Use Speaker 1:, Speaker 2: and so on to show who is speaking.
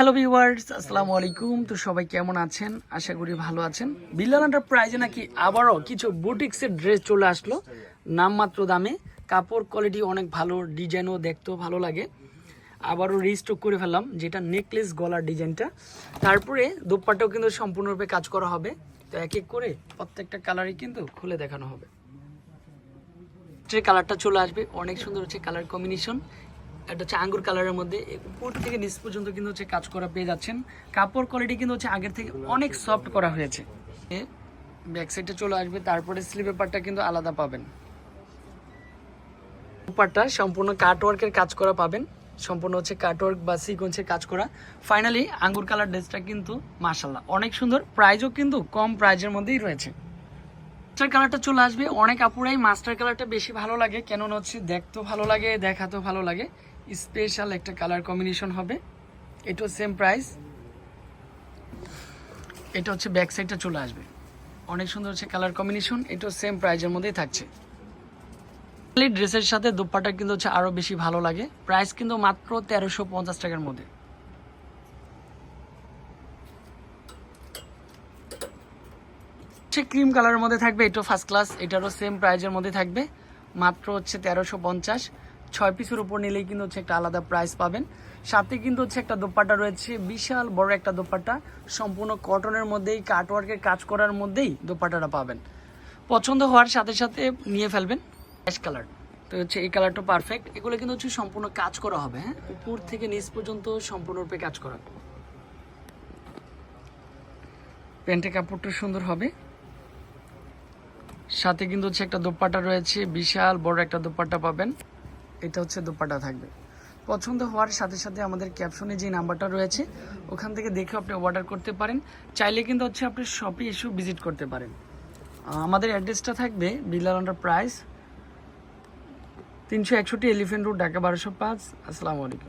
Speaker 1: Hello viewers আসসালামু আলাইকুম তো সবাই কেমন আছেন? আশা করি ভালো আছেন। বিল্লাল প্রাইজে নাকি আবারও কিছু বুটিক্সের ড্রেস চলে আসলো। নামমাত্র দামে। কাপড় কোয়ালিটি অনেক ভালো ডিজাইনও দেখতেও ভালো লাগে। আবারও রিস্টক করে ফেললাম, যেটা নেকলেস গলার ডিজাইনটা তারপরে দোপাট্টাও কিন্তু সম্পূর্ণরূপে কাজ করা হবে। তো এক এক করে প্রত্যেকটা কালারই কিন্তু খুলে দেখানো হবে। যে কালারটা চলে আসবে। অনেক সুন্দর হচ্ছে কালার কম্বিনেশন এটা হচ্ছে আঙ্গুর কালারের মধ্যে। উপর থেকে নিচ পর্যন্ত কিন্তু হচ্ছে কাজ করা পেয়ে যাচ্ছেন। কাপড় কোয়ালিটি কিন্তু হচ্ছে আগের থেকে অনেক সফট করা হয়েছে। ব্যাক সাইডে চলে আসবে, তারপরে স্লিপ পেপারটা কিন্তু আলাদা পাবেন। পেপারটা সম্পূর্ণ কাটওয়ার্কের কাজ করা পাবেন। সম্পূর্ণ হচ্ছে কাটওয়ার্ক বা সিকোয়েন্সের কাজ করা। ফাইনালি আঙ্গুর কালার ড্রেসটা কিন্তু মাশাল্লাহ অনেক সুন্দর। প্রাইজও কিন্তু কম প্রাইজের মধ্যেই রয়েছে। মাস্টার কালারটা চলে আসবে। অনেক আপুরাই মাস্টার কালারটা বেশি ভালো লাগে। কেননা হচ্ছে দেখতেও ভালো লাগে, দেখাতেও ভালো লাগে। স্পেশাল একটা কালার কম্বিনেশন হবে। এটাও সেম প্রাইস এটা হচ্ছে ব্যাক সাইডটা চলে আসবে। অনেক সুন্দর হচ্ছে কালার কম্বিনেশন। এটাও সেম প্রাইজের মধ্যেই থাকছে। ড্রেসের সাথে দোপাটা কিন্তু হচ্ছে আরও বেশি ভালো লাগে। প্রাইস কিন্তু মাত্র তেরোশো পঞ্চাশ টাকার মধ্যে। হচ্ছে ক্রিম কালারের মধ্যে থাকবে, এটাও ফার্স্ট ক্লাস এটারও সেম প্রাইজের মধ্যে থাকবে। মাত্র হচ্ছে তেরোশো পঞ্চাশ। ছয় পিসের উপর নিলেই কিন্তু হচ্ছে একটা আলাদা প্রাইস পাবেন। সাথে কিন্তু হচ্ছে একটা দোপাট্টা রয়েছে, বিশাল বড় একটা দোপাট্টা। সম্পূর্ণ কটনের মধ্যেই কাটওয়ার্কের কাজ করার মধ্যেই দোপাট্টাটা পাবেন। পছন্দ হওয়ার সাথে সাথে নিয়ে ফেলবেন অ্যাশ কালার তো হচ্ছে এই কালারটা পারফেক্ট এগুলো কিন্তু হচ্ছে সম্পূর্ণ কাজ করা হবে হ্যাঁ? উপর থেকে নিচ পর্যন্ত সম্পূর্ণরূপে কাজ করা প্যান্টের কাপড়টা সুন্দর হবে। সাথে কিন্তু হচ্ছে একটা দোপাট্টা রয়েছে, বিশাল বড় একটা দোপাট্টা পাবেন। এটা হচ্ছে দোপাট্টা থাকবে। পছন্দ হওয়ার সাথে সাথে আমাদের ক্যাপশনে যে নাম্বারটা রয়েছে, ওখান থেকে দেখে আপনি অর্ডার করতে পারেন। চাইলে কিন্তু হচ্ছে আপনি শপে এসেও ভিজিট করতে পারেন। আমাদের অ্যাড্রেসটা থাকবে বিল্লাল আন্ডার প্রাইস তিনশো একষট্টি এলিফেন্ট রোড ঢাকা বারোশো পাঁচ। আসসালামু আলাইকুম।